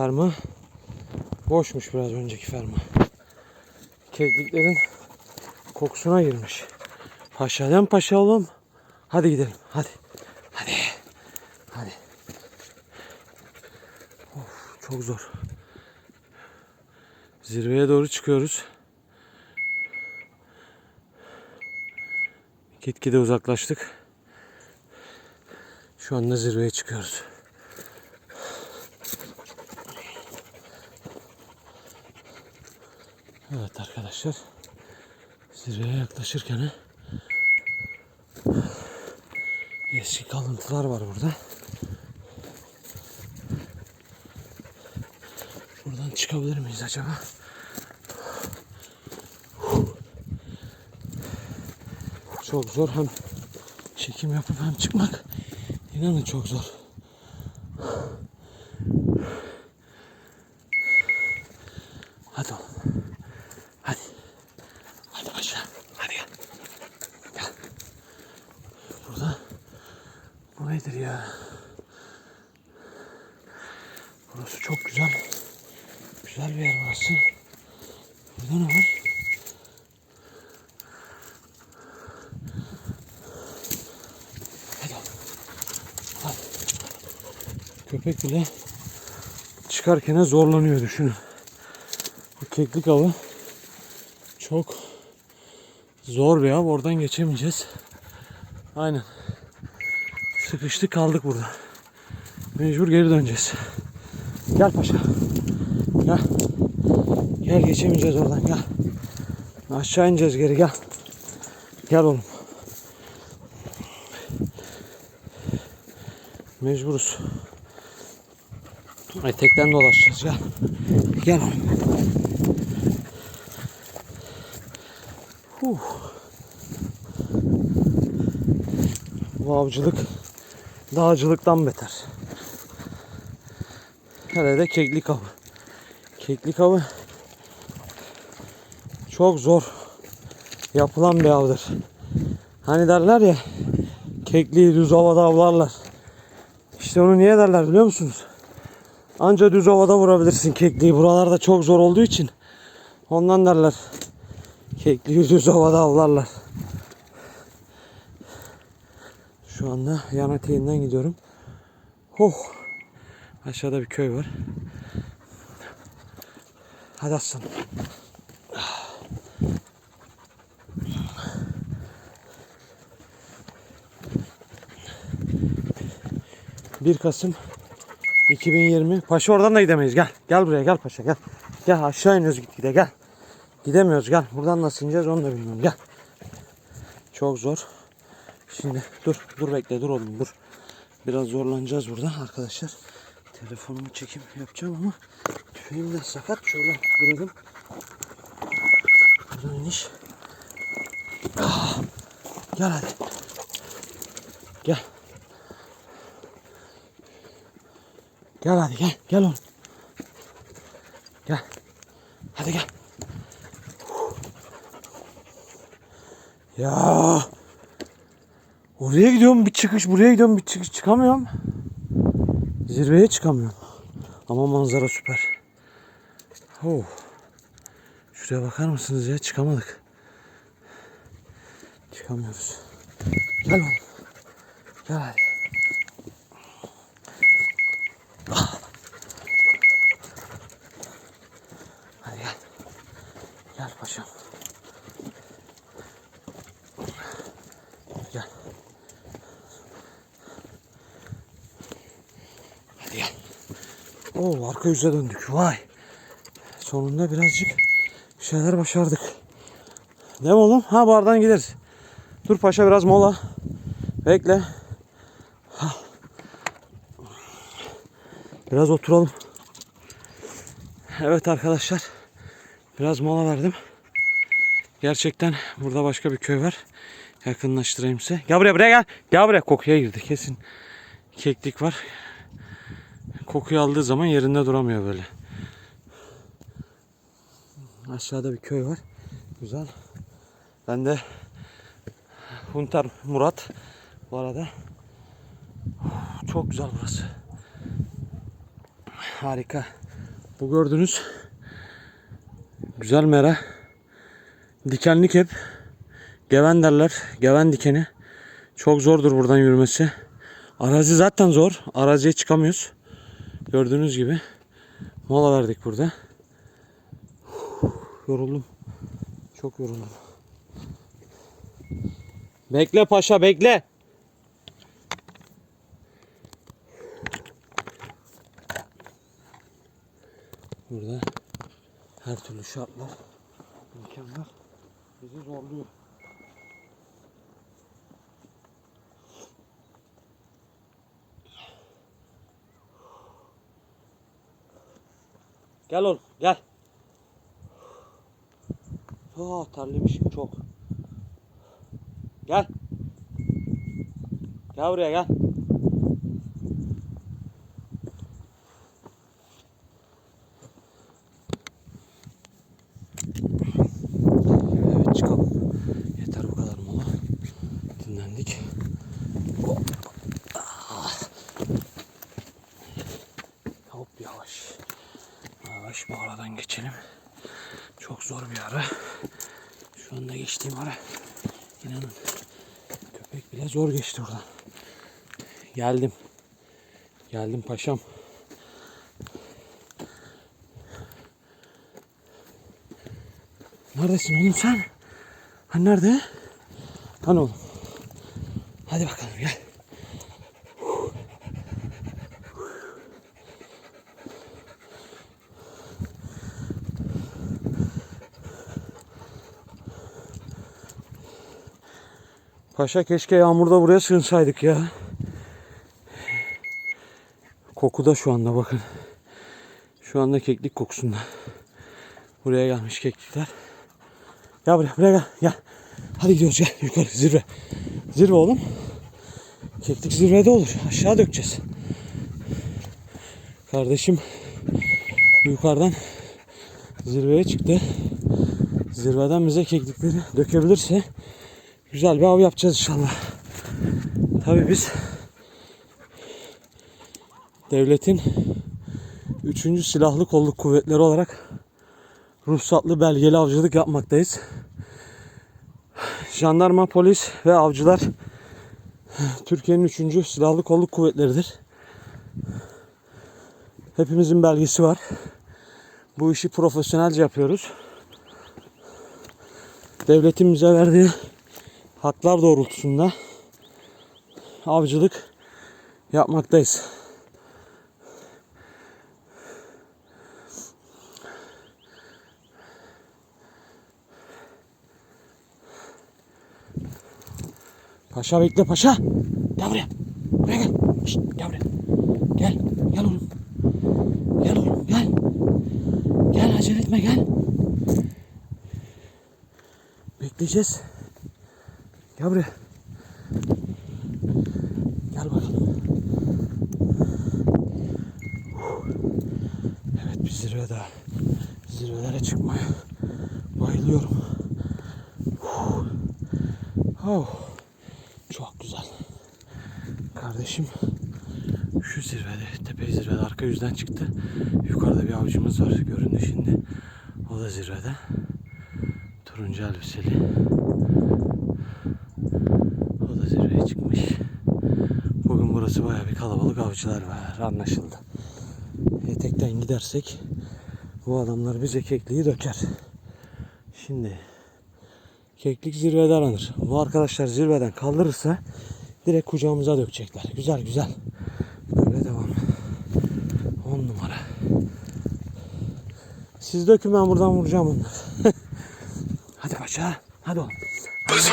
Ferma boşmuş biraz önceki ferma. Kekliklerin kokusuna girmiş. Paşadan paşa oğlum. Hadi gidelim. Hadi. Hadi. Hadi. Of, çok zor. Zirveye doğru çıkıyoruz. Gitgide uzaklaştık. Şu anda zirveye çıkıyoruz. Evet arkadaşlar. Zirveye yaklaşırken eski kalıntılar var burada. Buradan çıkabilir miyiz acaba? Çok zor hem çekim yapıp hem çıkmak inanın çok zor. Hadi oğlum. Hadi. Hadi paşa. Hadi gel. Gel. Burada. Bu nedir ya? Burası çok güzel. Güzel bir yer burası. Burada ne var? Hadi. Hadi. Köpek bile çıkarken zorlanıyor düşünün. Bu keklik avı çok zor bir av. Oradan geçemeyeceğiz. Aynen. Sıkıştık kaldık burada. Mecbur geri döneceğiz. Gel paşa. Gel. Gel geçemeyeceğiz oradan gel. Aşağı ineceğiz geri gel. Gel oğlum. Mecburuz. Etekten dolaşacağız gel. Gel oğlum. Huh. Bu avcılık dağcılıktan beter. Hele keklik avı. Keklik avı çok zor yapılan bir avdır. Hani derler ya kekliği düz havada avlarlar. İşte onu niye derler biliyor musunuz? Anca düz havada vurabilirsin kekliği. Buralarda çok zor olduğu için ondan derler. Kekliği düz havada avlarlar. Şu anda yan eteğinden gidiyorum. Oh. Aşağıda bir köy var. Hadi aslanım. 1 Kasım 2020. Paşa oradan da gidemeyiz. Gel. Gel buraya gel paşa gel. Gel aşağı iniyoruz gitgide gel. Gidemiyoruz gel. Buradan nasıl ineceğiz onu da bilmiyorum. Gel. Çok zor. Şimdi dur dur bekle dur oğlum dur. Biraz zorlanacağız burada arkadaşlar. Telefonumu çekim yapacağım ama tüfeğim de sakat. Şöyle duralım. Buradan iniş. Ah, Gel hadi. Gel. Gel hadi gel. Gel oğlum. Gel. Hadi gel. Ya. Oraya gidiyorum bir çıkış, buraya gidiyorum bir çıkış çıkamıyorum. Zirveye çıkamıyorum. Ama manzara süper. Oh. Şuraya bakar mısınız ya? Çıkamadık. Çıkamıyoruz. Gel oğlum. Gel hadi gel. Gel paşam. Gel. Hadi gel. Oo arka yüze döndük. Vay. Sonunda birazcık bir şeyler başardık. Ne oğlum? Ha bardan gideriz. Dur paşa biraz mola. Bekle. Ha. Biraz oturalım. Evet arkadaşlar. Biraz mola verdim. Gerçekten burada başka bir köy var. Yakınlaştırayım size. Gel buraya buraya gel. Gel buraya kokuya girdi kesin. Keklik var. Kokuyu aldığı zaman yerinde duramıyor böyle. Aşağıda bir köy var. Güzel. Ben de Hunter Murat bu arada. Çok güzel burası. Harika. Bu gördüğünüz güzel mera. Dikenlik hep. Geven derler. Geven dikeni. Çok zordur buradan yürümesi. Arazi zaten zor. Araziye çıkamıyoruz. Gördüğünüz gibi. Mola verdik burada. Yoruldum. Çok yoruldum. Bekle paşa bekle. Burada her türlü şartlar, imkanlar bizi zorluyor. Gel oğlum gel. Aa terlemişim çok. Gel. Gel buraya gel. Evet çıkalım. Yeter bu kadar mola. Dinlendik. Hop. Ah. Hop yavaş. Yavaş bu aradan geçelim. Çok zor bir ara. Şu anda geçtiğim ara. İnanın. Köpek bile zor geçti oradan. Geldim. Geldim paşam. Neredesin oğlum sen? Hani nerede? Hani oğlum? Hadi bakalım gel. Paşa keşke yağmurda buraya sığınsaydık ya. Kokuda şu anda bakın. Şu anda keklik kokusunda. Buraya gelmiş keklikler. Gel buraya, buraya gel. Gel. Hadi gidiyoruz gel. Yukarı zirve. Zirve oğlum. Keklik zirvede olur. Aşağı dökeceğiz. Kardeşim yukarıdan zirveye çıktı. Zirveden bize keklikleri dökebilirse güzel bir av yapacağız inşallah. Tabii biz devletin 3. Silahlı Kolluk Kuvvetleri olarak ruhsatlı belgeli avcılık yapmaktayız. Jandarma, polis ve avcılar Türkiye'nin 3. Silahlı Kolluk Kuvvetleridir. Hepimizin belgesi var. Bu işi profesyonelce yapıyoruz. Devletin bize verdiği haklar doğrultusunda avcılık yapmaktayız. Paşa bekle paşa. Gel buraya. Buraya gel. Şşt, gel buraya. Gel. Gel oğlum. Gel oğlum gel. Gel acele etme gel. Bekleyeceğiz. Gel. Gel bakalım. Evet bir zirve daha. Zirvelere çıkmaya bayılıyorum. Oh. Çok güzel. Kardeşim şu zirvede, tepe zirvede arka yüzden çıktı. Yukarıda bir avcımız var göründü şimdi. O da zirvede. Turuncu elbiseli. Çıkmış. Bugün burası baya bir kalabalık avcılar var anlaşıldı. Etekten gidersek bu adamlar bize kekliği döker. Şimdi keklik zirvede aranır. Bu arkadaşlar zirveden kaldırırsa direkt kucağımıza dökecekler. Güzel güzel. Böyle devam. 10 numara. Siz dökün ben buradan vuracağım onları. Hadi paşa. Hadi oğlum. Pues